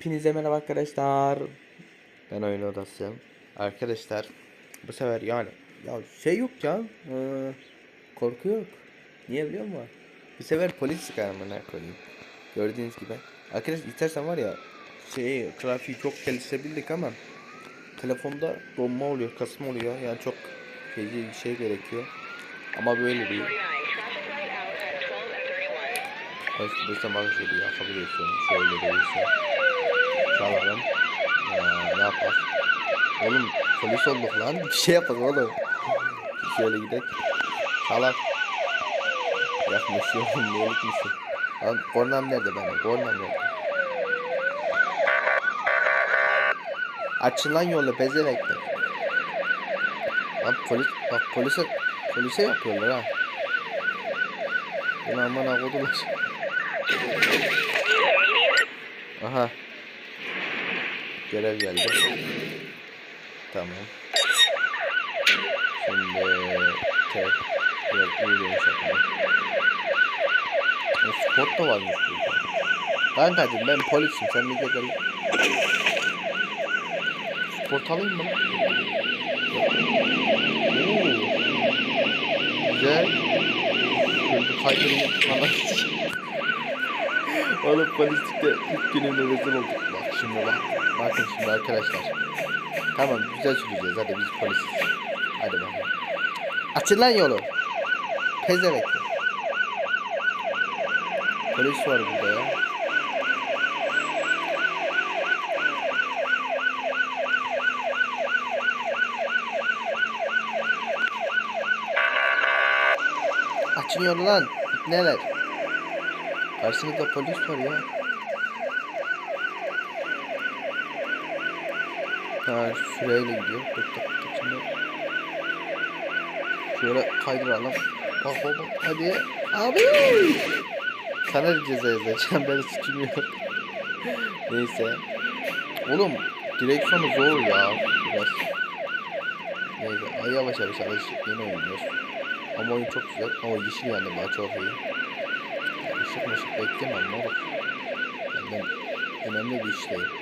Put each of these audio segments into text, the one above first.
Hepinize merhaba arkadaşlar. Ben oyun odasıyım. Arkadaşlar bu sefer yani ya şey yok ya. Ee, korku yok. Niye biliyor musun? Bu sefer polis çıkarmına koyayım. Gördüğünüz gibi. Arkadaşlar istersen var ya şey trafiği çok geliştirebildik ama telefonda donma oluyor, kasma oluyor. Yani çok şey, şey gerekiyor. Ama böyle değil. Baş, baştan bak şöyle yapabiliyorsun. Şöyle değilse. Çalalım. Ee, ne yapar? Oğlum polis olduk lan. Bir şey yapalım oğlum. Şöyle gidelim. Çalak. Yakmışım. Niye gitmişsin? Lan kornam nerede benim? Kornam nerede? Açın lan yolu bezelekler. Lan polis bak polise polise yapıyorlar ha. Ulan aman akodular. Aha. Görev geldi. Tamam. Şimdi tek biraz uyuyun şakama. E, sport da varmış burada. Kankacım ben polisim sen bir de gel. Sport alayım mı? Güzel. Şöyle kaydırayım. Anasını Oğlum polislikte ilk günümde rezil olduk. Bak şimdi bak. Bakın şimdi arkadaşlar. Tamam güzel süreceğiz. Hadi biz polisiz. Hadi bakalım. Açın lan yolu. Pezevenk. Polis var burada ya. Açın yolu lan. Neler? Karşınızda polis var ya. Ha süreyle gidiyor. Tık tık tık şimdi. Şöyle kaydıralım. Bak bak hadi. Abi. Sana da ceza yazacağım. Ben suçum yok. Neyse. Oğlum direksiyonu zor ya. Biraz. Neyse. Ay yavaş yavaş alış. Yeni oynuyoruz. Ama oyun çok güzel. Ama yeşil yandı bana çok iyi. Işık mışık beklemem moruk. Yani ben önemli bir işteyim.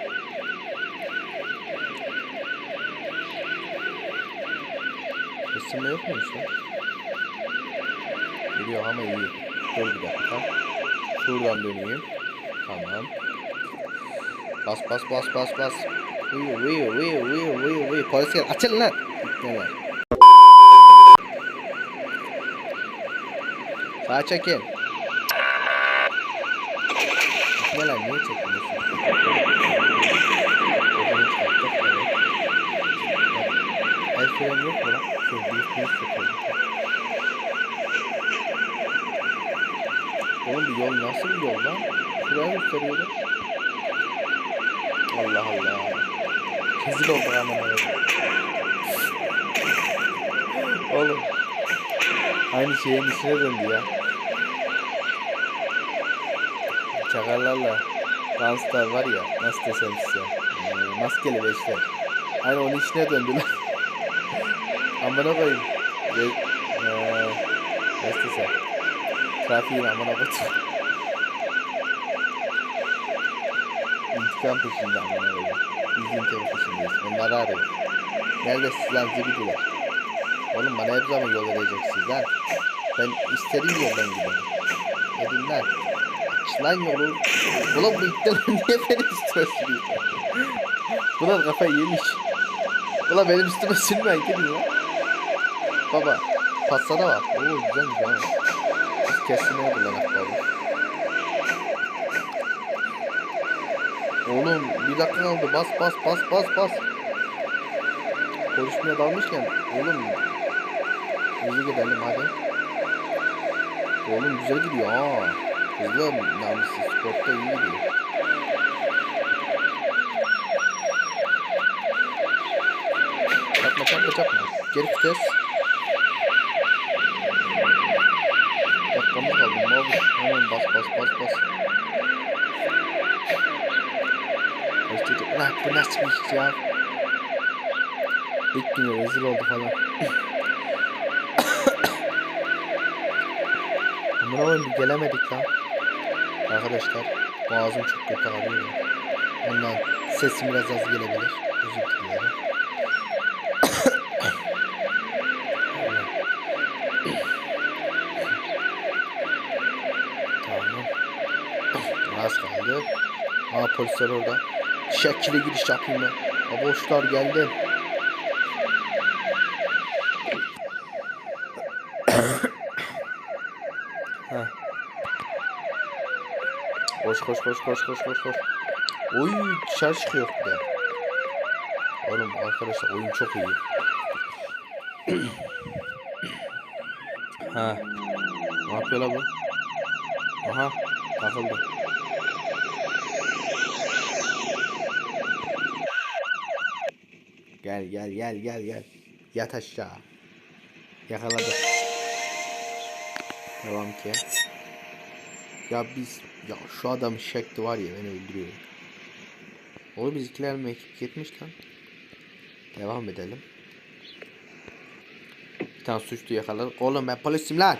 Isınma yok muymuş lan? Geliyor ama iyi. Dur bir dakika. Şuradan döneyim. Tamam. Bas bas bas bas bas. Uyu uyu uyu uyu uyu uyu. Polis gel. Açın lan. Var? Sağa çekin. Lan niye çekmiyorsun? El freni yok mu lan? Büyük çekelim. Oğlum bu yol nasıl bir yol lan? Şuraya gösteriyordu. Allah Allah. Rezil olduk abi. Oğlum. Aynı şeyin içine döndü ya. Çakarlarla danslar var ya nasıl desem size ee, maskeli beşler aynı onun içine döndüler amına koyayım. Ve, ee, desem? Trafiğin amına koyayım. İntikam peşinde amına koyayım. Biz intikam peşindeyiz. Onları arıyor. Neredesiniz lan zibidiler oğlum bana hep zaman yol vereceksiniz lan. Ben istediğim yoldan giderim Edin lan? Aç lan yolu. Ulan bu iptal niye beni üstüme? Bunlar kafayı yemiş. Ulan benim üstüme sürmeyin gidin lan. Baba patsana bak. Oo güzelmiş ha. Biz kesmeye kullanak baba. Oğlum bir dakika kaldı. Bas bas bas bas bas. Konuşmaya dalmışken oğlum hızlı gidelim hadi. Oğlum güzel gidiyor ha. Hızlı namussuz sportta iyi gidiyor. Çarpma çarpma çarpma. Geri vites. Hemen bas bas bas bas. Başladı. Ulan bu nasıl bir iş ya? İlk güne rezil oldu falan. Koyayım bir gelemedik lan. Arkadaşlar boğazım çok kötü ağrıyor. Ondan sesim biraz az gelebilir. Özür dilerim. tamam. Az kaldı. Aa polisler orada. Şekile giriş yapayım ben. Aa boşlar geldi. Koş koş koş koş koş koş koş. Oy dışarı çıkıyor bir de. Oğlum arkadaşlar oyun çok iyi. ha. Ne yapıyor la bu? Aha takıldı. Gel gel gel gel gel. Yat aşağı. Yakaladı. Devam ki. Ya biz ya şu adam şekli var ya beni öldürüyor. Oğlum bizimkiler mi ekip gitmiş lan? Devam edelim. Bir tane suçlu yakaladık. Oğlum ben polisim lan.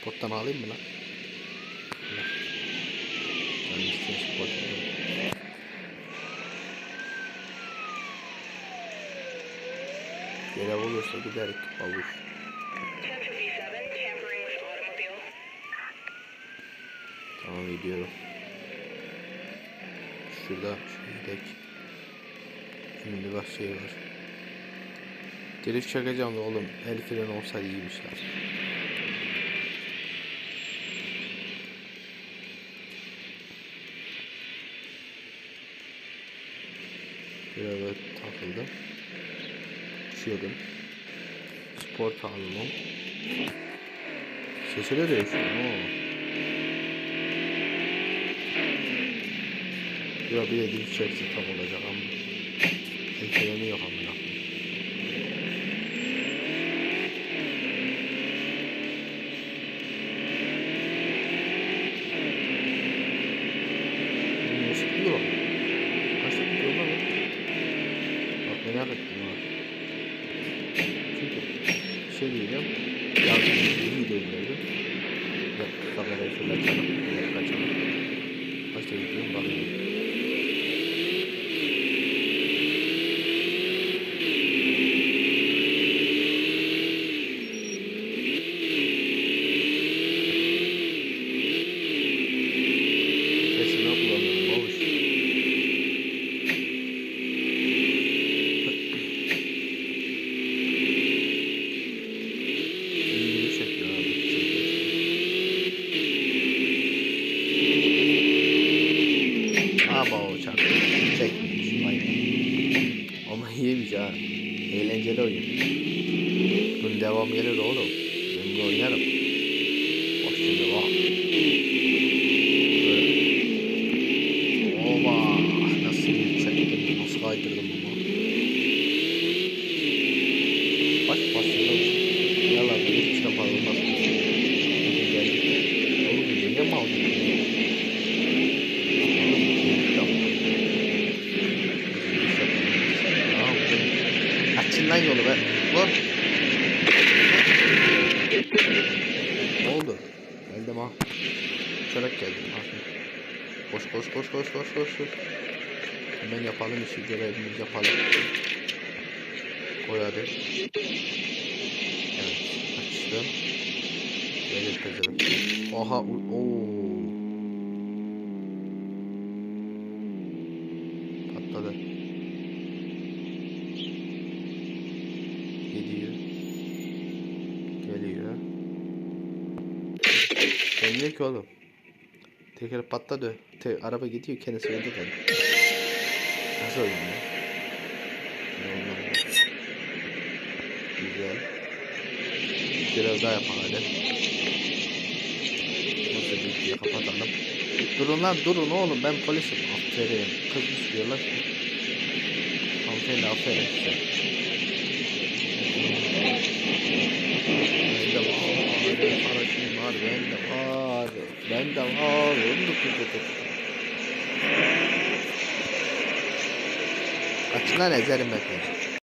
Spottan alayım mı lan? Ben istedim spottan. Görev olursa giderik babuş. 1057, tampering with automobile. Tamam gidiyorum. Şurada şuradaki Şimdi bak şey var. Drift çakacağım da oğlum el freni olsa iyiymişler. Biraz takıldım. Uçuyordum. Spor alalım. Sesi de değişiyor. Oo. Ya bir de tam olacak ama. Freni yok amına. Ama iyiymiş ha. Eğlenceli oyun. Bunun devam gelir oğlum. Ben bunu oynarım. Lan yolu be. Vur. Ne oldu? Geldim ha. Uçarak geldim ha. Koş koş koş koş koş koş koş. Hemen yapalım işi görevimizi yapalım. Koy hadi. Evet açtım. Gelir pezevenk. Aha u- ooo. Patladı. Gidiyor. Geliyor. Gelmiyor ki oğlum. Teker patladı. Te araba gidiyor kendisi öldü tabii. Nasıl oyun ya? Güzel. Biraz daha yapalım. Nasıl videoyu kapatalım. Durun lan durun oğlum ben polisim. Aferin. Kız istiyorlar. Hanımefendi aferin size. Var. Bende var. Dur, dur, dur, dur. Açın lan ezerim ben.